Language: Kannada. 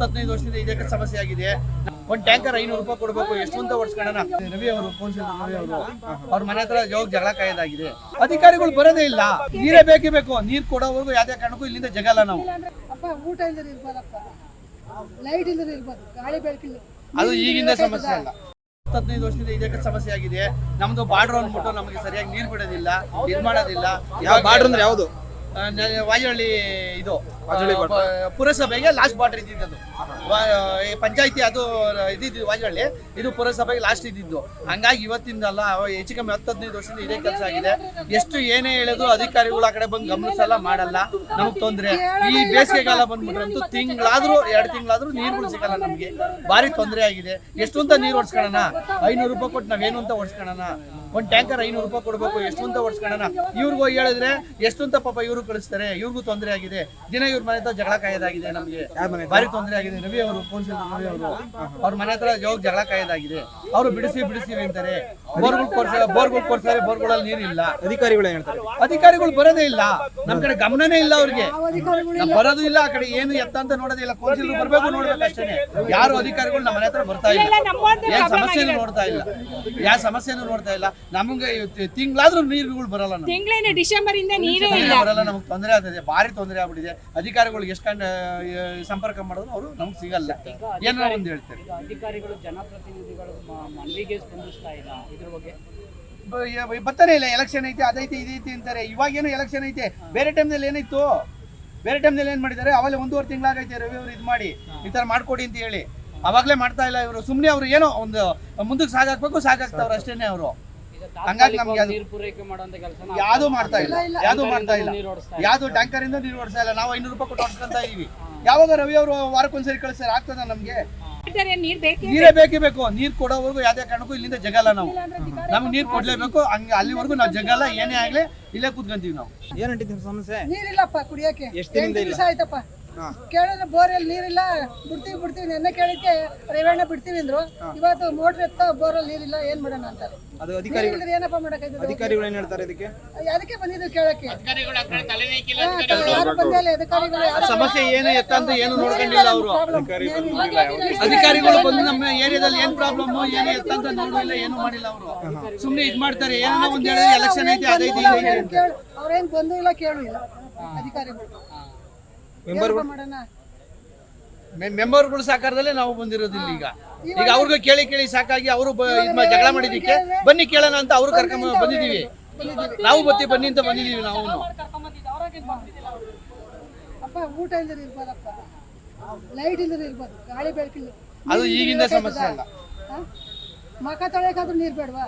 ಹದಿನೈದು ವರ್ಷದಿಂದ ಇದಕ್ಕೆ ಸಮಸ್ಯೆ ಆಗಿದೆ. ಒಂದ್ ಟ್ಯಾಂಕರ್ ಐನೂರು ರೂಪಾಯಿ ಕೊಡ್ಬೇಕು ಎಷ್ಟು ಅಂತ ಓಡಿಸ್ಕೊಳ್ಳೋಣ ರವಿ ಅವರು ರವಿ ಅವರು ಅವ್ರ ಮನೆ ಹತ್ರ ಯೋಗ ಜಗಳ ಕಾಯ್ದಾಗಿದೆ. ಅಧಿಕಾರಿಗಳು ಬರೋದೇ ಇಲ್ಲ. ನೀರೇ ಬೇಕೇ ಬೇಕು. ನೀರ್ ಕೊಡೋವರೆಗೂ ಯಾವ್ದೇ ಕಾರಣಕ್ಕೂ ಇಲ್ಲಿಂದ ಜಗಲ್ಲ ನಾವು. ಅಪ್ಪ ಊಟ ಇಲ್ಲದೆ ಇರ್ಬೋದಪ್ಪ. ಲೈಟ್ ಇಲ್ಲದೆ ಇರ್ಬೋದು. ಗಾಳಿ ಬೆಳಕಿಲ್ಲ ಅದು ಈಗಿಂದ ಸಮಸ್ಯೆ ಅಲ್ಲ. ಹದಿನೈದು ವರ್ಷದಿಂದ ಇದಕ್ಕೆ ಸಮಸ್ಯೆ ಆಗಿದೆ. ನಮ್ದು ಬಾರ್ಡರ್ ಅಂದ್ಬಿಟ್ಟು ನಮಗೆ ಸರಿಯಾಗಿ ನೀರು ಬಿಡೋದಿಲ್ಲ ಇದ್ ಮಾಡೋದಿಲ್ಲ. ಯಾವ ಬಾರ್ಡರ್ ಅಂದ್ರೆ ಯಾವುದು? ನ- ಇದು ಪುರಸಭೆಗೆ ಲಾಸ್ಟ್ ಬಾರ್ಡರ್ ಇದ್ದಿದ್ದು ಪಂಚಾಯತಿ ಅದು ಇದ್ದಿದ್ದು ವಾಯಳ್ಳಿ ಇದು ಪುರಸಭೆಗೆ ಲಾಸ್ಟ್ ಇದ್ದಿದ್ದು. ಹಂಗಾಗಿ ಇವತ್ತಿಂದಲ್ಲ ಹೆಚ್ಚು ಕಮ್ಮಿ ಹತ್ತು ಹದಿನೈದು ವರ್ಷದಿಂದ ಇದೇ ಕೆಲಸ ಆಗಿದೆ. ಎಷ್ಟು ಏನೇ ಹೇಳೋದು ಅಧಿಕಾರಿಗಳು ಆ ಕಡೆ ಬಂದು ಗಮನಿಸಲ್ಲ ಮಾಡಲ್ಲ. ನಮ್ಗೆ ತೊಂದರೆ. ಈ ಬೇಸಿಗೆಗಾಲ ಬಂದ್ಬಿಟ್ರಂತೂ ತಿಂಗಳಾದ್ರೂ ಎರಡು ತಿಂಗಳಾದ್ರೂ ನೀರುಗಳು ಸಿಗಲ್ಲ ನಮಗೆ. ಭಾರಿ ತೊಂದರೆ ಆಗಿದೆ. ಎಷ್ಟು ಅಂತ ನೀರು ಹೊಡ್ಸ್ಕೊಳ್ಳೋಣ ಐನೂರು ರೂಪಾಯಿ ಕೊಟ್ಟು ನಾವೇನು ಅಂತ ಓಡಿಸ್ಕೊಳ್ಳೋಣ ಒಂದ್ ಟ್ಯಾಂಕರ್ ಐನೂರು ರೂಪಾಯಿ ಕೊಡ್ಬೇಕು ಎಷ್ಟು ಅಂತ ಓಡಿಸ್ಕೊಳ್ಳೋಣ ಇವ್ರಿಗೂ ಹೇಳಿದ್ರೆ ಎಷ್ಟು ಅಂತ ಪಾಪ ಇವ್ರು ಕಳಿಸ್ತಾರೆ ಇವ್ರಿಗೂ ತೊಂದರೆ ಆಗಿದೆ. ದಿನ ಇವ್ರ ಮನೆ ಹತ್ರ ಜಗಳ ಕಾಯೋದಾಗಿದೆ ನಮ್ಗೆ. ಭಾರಿ ತೊಂದರೆ ಆಗಿದೆ. ರವಿ ಅವರು ಪೊಲೀಸ್ ರವಿ ಅವರು. ಅವ್ರ ಮನೆ ಹತ್ರ ಯಾವಾಗ ಜಗಳ ಕಾಯೋದಾಗಿದೆ. ಅವರು ಬಿಡಿಸಿ ಬಿಡಿಸಿ ಅಂತಾರೆ. ಬೋರ್ಗಳು ಕೊರ್ಸ ಬೋರ್ಗಳು ಕೊಡ್ಸಾರೆ ಬೋರ್ಗಳಲ್ಲಿ ನೀರಿಲ್ಲ. ಅಧಿಕಾರಿಗಳು ಏನ್ ಹೇಳ್ತಾರೆ. ಅಧಿಕಾರಿಗಳು ಬರೋದೇ ಇಲ್ಲ. ನಮ್ ಕಡೆ ಗಮನನೇ ಇಲ್ಲ ಅವ್ರಿಗೆ. ನಾವ್ ಬರೋದು ಇಲ್ಲ ಆ ಕಡೆ ಏನು ಎತ್ತ ಅಂತ ನೋಡೋದೇ ಇಲ್ಲ. ಕೌನ್ಸಿಲ್ ಬರ್ಬೇಕು ನೋಡ್ಬೇಕು ಅಷ್ಟೇ ಯಾರು ಅಧಿಕಾರಿಗಳು ನಮ್ಮ ಮನೆ ಹತ್ರ ಬರ್ತಾ ಇಲ್ಲ. ಯಾವ ಸಮಸ್ಯೆನೂ ನೋಡ್ತಾ ಇಲ್ಲ. ಯಾವ ಸಮಸ್ಯೆನೂ ನೋಡ್ತಾ ಇಲ್ಲ. ನಮ್ಗೆ ತಿಂಗಳಾದ್ರೂ ನೀರುಗಳು ಬರಲ್ಲ ನಮ್ಗೆ. ತಿಂಗಳೇನೆ ಡಿಸೆಂಬರ್ ಇಂದ ನೀರೇ ಇಲ್ಲ. ಬರಲ್ಲ ನಮ್ಗೆ ತೊಂದರೆ ಆಗ್ತದೆ ಭಾರಿ ತೊಂದರೆ ಆಗ್ಬಿಟ್ಟಿದೆ. ಅಧಿಕಾರಿಗಳಿಗೆ ಎಷ್ಟು ಕಂಡ ಸಂಪರ್ಕ ಮಾಡಿದ್ರು ಅವರು ನಮ್ಗೆ ಸಿಗಲ್ಲ. ಏನೋ ಒಂದು ಹೇಳ್ತಾರೆ. ಈಗ ಅಧಿಕಾರಿಗಳು ಜನಪ್ರತಿನಿಧಿಗಳು ಮ- ಮನವಿಗೆ ಸ್ಪಂದಿಸ್ತಾ ಇಲ್ಲ ಇದ್ರ ಬಗ್ಗೆ. ಬ- ಯ- ಬರ್ತಾನೆ ಇಲ್ಲ ಎಲೆಕ್ಷನ್ ಐತೆ ಅದೈತೆ ಇದೈತೆ ಅಂತಾರೆ. ಇವಾಗೇನು ಎಲೆಕ್ಷನ್ ಐತೆ. ಬೇರೆ ಟೈಮ್ನಲ್ಲಿ ಏನಿತ್ತು ಬೇರೆ ಟೈಮ್ನಲ್ಲಿ ಏನ್ ಮಾಡಿದ್ದಾರೆ? ಅವಾಗಲೇ ಒಂದೂವರೆ ತಿಂಗಳಾಗೈತೆ ರವಿ ಅವರು ಇದು ಮಾಡಿ. ಈ ತರ ಮಾಡ್ಕೊಡಿ ಅಂತ ಹೇಳಿ. ಅವಾಗಲೇ ಮಾಡ್ತಾ ಇಲ್ಲ ಇವರು. ಸುಮ್ಮನೆ ಅವರು ಏನೋ ಒಂದು ಮುಂದಕ್ಕೆ ಸಾಗಾಕ್ಬೇಕು ಸಾಗಾಕ್ತಾವ್ರು ಅಷ್ಟೇನೆ ಅವರು. ಹಂಗಾಗಿ ನಮ್ಗೆ ಅದು- ನೀರು ಪೂರೈಕೆ ಮಾಡುವಂತ ಕೆಲಸ ಯಾವುದು ಮಾಡ್ತಾ ಇಲ್ಲ. ಯಾವುದು ಮಾಡ್ತಾ ಇಲ್ಲ. ನೀರು ಓಡಿಸ್ತಾ ಯಾವುದು ಟ್ಯಾಂಕರ್ ಇಂದ ನೀರು ಓಡಿಸ್ತಾ ಇಲ್ಲ. ನಾವು ಐನೂರು ರೂಪಾಯಿ ಕೊಟ್ಟು ಓಡಿಸ್ಕೊಂತ ಇದೀವಿ. ಯಾವಾಗ ರವಿ ಅವರು ವಾರಕ್ಕೊಂದ್ಸರಿ ಕಳಿಸ್ತಾರೆ ಆಗ್ತದ ನಮ್ಗೆ? ನೀರ್ ಬೇಕೇ ನೀರೇ ಬೇಕೇ ಬೇಕು. ನೀರ್ ಕೊಡೋವರೆಗೂ ಯಾವ್ದೇ ಕಾರಣಕ್ಕೂ ಇಲ್ಲಿಂದ ಜಗಲ್ಲ ನಾವು. ನಮ್ಗೆ ನೀರ್ ಕೊಡ್ಲೇಬೇಕು. ಹಂಗೆ ಅಲ್ಲಿವರೆಗೂ ನಾವು ಜಗಲ್ಲ ಏನೇ ಆಗ್ಲಿ ಇಲ್ಲೇ ಕೂತ್ಕೊಂತೀವಿ ನಾವು. ಏನ್ ಅಂಟಿದ್ರು ಸಮಸ್ಯೆ? ನೀರಿಲ್ಲಪ್ಪ ಕುಡಿಯಕ್ಕೆ. ಎಷ್ಟು ದಿವಸ ಆಯ್ತಪ್ಪ. ಕೇಳಿದ್ರೆ ಬೋರಲ್ಲಿ ನೀರಿಲ್ಲ ಬಿಡ್ತೀವಿ ಬಿಡ್ತೀವಿ ನೆನ್ನೆ ಕೇಳಿಕ್ಕೆ ರೇವಣ್ಣ ಬಿಡ್ತೀವಿ ಅಂದ್ರು. ಇವತ್ತು ಮೋಟ್ರ್ ಎತ್ತ ಬೋರಲ್ಲಿ ನೀರಿಲ್ಲ ಏನ್ ಮಾಡೋಣ ಅಂತಾರೆ ಅದು ಅಧಿಕಾರಿಗಳು ನೀರಿಲ್ದ್ರೆ ಏನಪ್ಪ ಮಾಡಕ್ಕಾಯ್ತದೆ? ಅಧಿಕಾರಿಗಳು ಏನ್ ಹೇಳ್ತಾರೆ ಇದಕ್ಕೆ? ಅದಕ್ಕೆ ಬಂದಿದ್ದು ಕೇಳಕ್ಕೆ. ಹಾ, ಯಾರು ಬಂದಿಲ್ಲ ಅಧಿಕಾರಿಗಳು ಯಾರು ಸಮಸ್ಯೆ ಏನು ಎತ್ತ ಅಂತ ಏನು ನೋಡ್ಕೊಂಡಿಲ್ಲ ಅವರು. ಅಧಿಕಾರಿಗಳು ಬಂದು ನಮ್ಮ ಏರಿಯಾದಲ್ಲಿ ಏನ್ ಪ್ರಾಬ್ಲಮ್ ಏನು ಎತ್ತ ಅಂತ ನೋಡಿಲ್ಲ ಏನು ಮಾಡಿಲ್ಲ ಅವರು. ಸುಮ್ನೆ ಇದ್ ಮಾಡ್ತಾರೆ ಏನೋ ಒಂದ್ ಹೇಳಿದ್ರೆ ಎಲೆಕ್ಷನ್ ಐತೆ ಅದೈತಿ ಇದೈತೆ ಅಂತ ಅವ್ರೇನ್ ಬಂದು ಇಲ್ಲ ಕೇಳು ಇಲ್ಲ. ಅಧಿಕಾರಿಗಳು. ಮೆಂಬರ್ಗಳು ಸಾಕಾರದಲ್ಲೇ ನಾವು ಬಂದಿರೋದಿಲ್ಲ ಈಗ. ಈಗ ಅವ್ರಿಗೆ ಕೇಳಿ ಕೇಳಿ ಸಾಕಾಗಿ ಅವರು ಜಗಳ ಮಾಡಿದಕ್ಕೆ ಬನ್ನಿ ಕೇಳೋಣ ಅಂತ ಅವ್ರು ಕರ್ಕೊಂಡ್ ಬಂದಿದೀವಿ ನಾವು ಬತ್ತಿ ಬನ್ನಿ ಅಂತ ಬಂದಿದೀವಿ ನಾವು. ಅಪ್ಪ ಊಟ ಇರ್ಬೋದಪ್ಪ. ಲೈಟ್ ಇರ್ಬೋದು. ಗಾಳಿ ಬೆಳಕಿಲ್ಲ ಅದು ಈಗಿಂದ ಸಮಸ್ಯೆ ಅಲ್ಲ. ಮಕ ತೊಳೆಯಕಾದ್ರೂ ನೀರ್ ಬೇಡವಾ?